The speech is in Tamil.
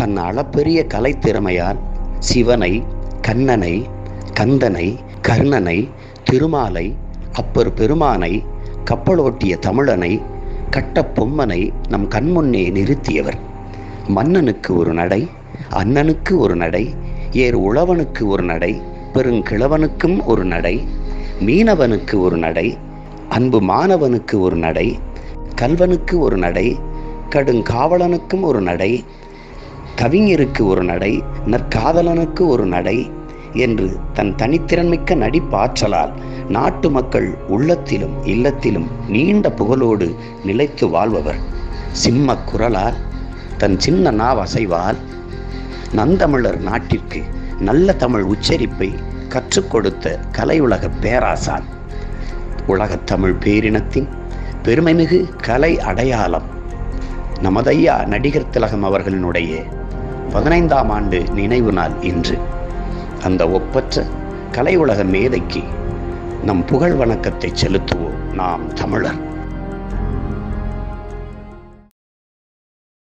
தன் அளப்பெரிய கலைத்திறமையால் சிவனை கண்ணனை கந்தனை கர்ணனை திருமாலை அப்பர் பெருமானை கப்பலோட்டிய தமிழனை கட்ட பொம்மனை நம் கண்முன்னே நிறுத்தியவர். மன்னனுக்கு ஒரு நடை அண்ணனுக்கு ஒரு நடை ஏர் உழவனுக்கு ஒரு நடை பெருங்கிழவனுக்கும் ஒரு நடை மீனவனுக்கு ஒரு நடை அன்பு மாணவனுக்கு ஒரு நடை கல்வனுக்கு ஒரு நடை கடுங்காவலனுக்கும் ஒரு நடை கவிஞருக்கு ஒரு நடை நற்காதலனுக்கு ஒரு நடை என்று தன் தனித்திறன்மிக்க நடிப்பாற்றலால் நாட்டு மக்கள் உள்ளத்திலும் இல்லத்திலும் நீண்ட புகழோடு நிலைத்து வாழ்பவர். சிம்ம குரலால் தன் சின்ன நாவசைவால் நந்தமிழர் நாட்டிற்கு நல்ல தமிழ் உச்சரிப்பை கற்றுக் கொடுத்த கலையுலக பேராசான். உலகத் தமிழ் பேரினத்தின் பெருமைமிகு கலை அடையாளம். நமதையா நடிகர் திலகம் அவர்களினுடைய பதினைந்தாம் ஆண்டு நினைவு நாள் இன்று. அந்த ஒப்பற்ற கலை உலக மேதைக்கு நம் புகழ் வணக்கத்தை செலுத்துவோம் நாம் தமிழர்.